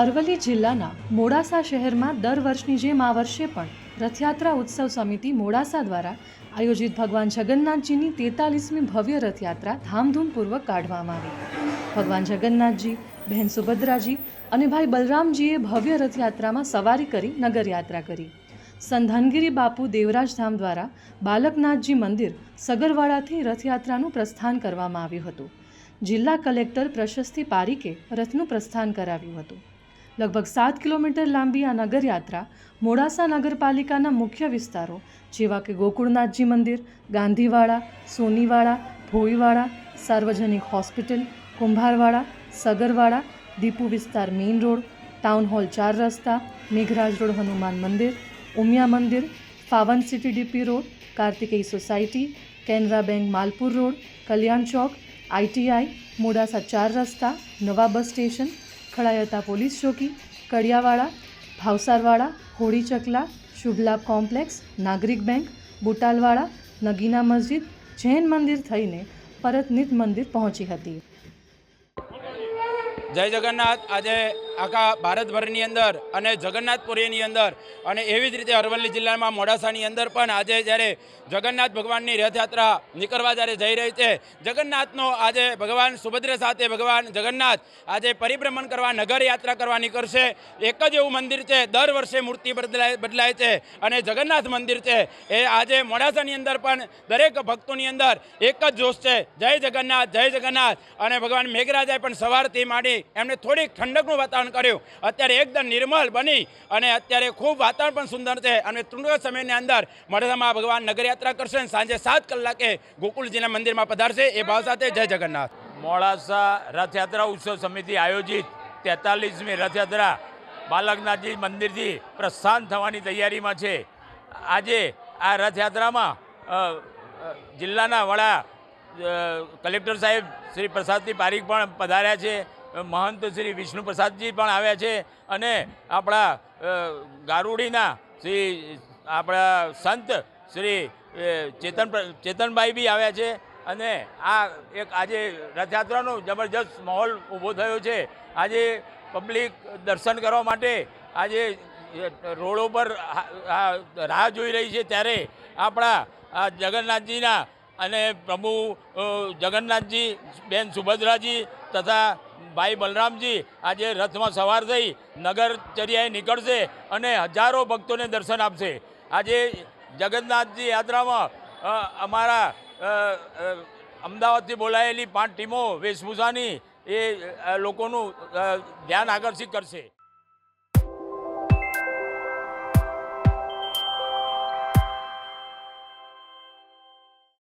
અરવલ્લી જિલ્લાના મોડાસા શહેરમાં દર વર્ષની જેમ આ વર્ષે પણ રથયાત્રા ઉત્સવ સમિતિ મોડાસા દ્વારા આયોજિત ભગવાન જગન્નાથજીની તેતાલીસમી ભવ્ય રથયાત્રા ધામધૂમપૂર્વક કાઢવામાં આવી. ભગવાન જગન્નાથજી, બહેન સુભદ્રાજી અને ભાઈ બલરામજીએ ભવ્ય રથયાત્રામાં સવારી કરી નગરયાત્રા કરી. સંધાનગીરી બાપુ દેવરાજધામ દ્વારા બાલકનાથજી મંદિર સગરવાડાથી રથયાત્રાનું પ્રસ્થાન કરવામાં આવ્યું હતું. જિલ્લા કલેક્ટર પ્રશસ્તિ પારીકે રથનું પ્રસ્થાન કરાવ્યું હતું. લગભગ સાત કિલોમીટર લાંબી આ નગરયાત્રા મોડાસા નગરપાલિકાના મુખ્ય વિસ્તારો, જેવા કે ગોકુળનાથજી મંદિર, ગાંધીવાડા, સોનીવાડા ભોઈવાડા સાર્વજનિક હોસ્પિટલ, કુંભારવાડા, સગરવાડા, દીપુ વિસ્તાર મેઇન રોડ, ટાઉન હોલ ચાર રસ્તા, મેઘરાજ રોડ હનુમાન મંદિર, ઉમિયા મંદિર, ફાવન city DP road, Kartikeya society, Canara bank Malpur road, Kalyan ચોક, આઈટીઆઈ, મોડાસા ચાર રસ્તા, નવા બસ સ્ટેશન ખડાયતા પોલીસ ચોકી, કડિયાવાડા, ભાવસારવાડા, હોળી ચકલા, શુભલાભ કોમ્પ્લેક્સ, નાગરિક બેંક, બુટાલવાડા, નગીના મસ્જિદ, જૈન મંદિર થઈને પરત નિત મંદિર પહોંચી હતી. જય જગન્નાથ. આજે આખા ભારતભરની અંદર અને જગન્નાથપુરીની અંદર અને એવી જ રીતે અરવલ્લી જિલ્લામાં મોડાસાની અંદર પણ આજે જ્યારે જગન્નાથ ભગવાનની રથયાત્રા નીકળવા જ્યારે જઈ રહી છે, જગન્નાથનો આજે ભગવાન સુભદ્ર સાથે ભગવાન જગન્નાથ આજે પરિભ્રમણ કરવા નગર યાત્રા કરવા નીકળશે. એક જ એવું મંદિર છે, દર વર્ષે મૂર્તિ બદલાય બદલાય છે અને જગન્નાથ મંદિર છે. એ આજે મોડાસાની અંદર પણ દરેક ભક્તોની અંદર એક જ જોશ છે, જય જગન્નાથ જય જગન્નાથ. અને ભગવાન મેઘરાજાએ પણ સવારથી માંડી એમને થોડીક ઠંડકનું વાતાવરણ કર્યું. અત્યારે એકદમ નિર્મલ બની અને અત્યારે ખૂબ વાતાવરણ પણ સુંદર છે. અને ટૂંક સમયની અંદર મોડાસામાં ભગવાન નગરયાત્રા કરશે અને સાંજે સાત કલાકે ગોકુળજીના મંદિરમાં પધારશે. એ ભાવ સાથે જય જગન્નાથ. મોડાસા રથયાત્રા ઉત્સવ સમિતિ આયોજિત તેતાલીસમી રથયાત્રા બાલકનાથજી મંદિરથી પ્રસ્થાન થવાની તૈયારીમાં છે. આજે આ રથયાત્રામાં જિલ્લાના વડા કલેક્ટર સાહેબ શ્રી પ્રસાદસિંહ પારીખ પણ પધાર્યા છે. મહંત શ્રી વિષ્ણુ પ્રસાદજી પણ આવ્યા છે અને આપણા ગારુડીના શ્રી, આપણા સંત શ્રી ચેતન, ચેતનભાઈ બી આવ્યા છે અને આ એક આજે રથયાત્રાનો જબરજસ્ત માહોલ ઊભો થયો છે. આજે પબ્લિક દર્શન કરવા માટે આજે રોડો પર રાહ જોઈ રહી છે ત્યારે આપણા આ જગન્નાથજીના અને પ્રભુ જગન્નાથજી, બેન સુભદ્રાજી તથા ભાઈ બલરામજી આજે રથમાં સવાર થઈ નગરચર્યાએ નીકળશે અને હજારો ભક્તોને દર્શન આપશે. આજે જગન્નાથજી યાત્રામાં અમારા અમદાવાદથી બોલાયેલી પાંચ ટીમો વેશભૂષાની એ લોકોનું ધ્યાન આકર્ષિત કરશે.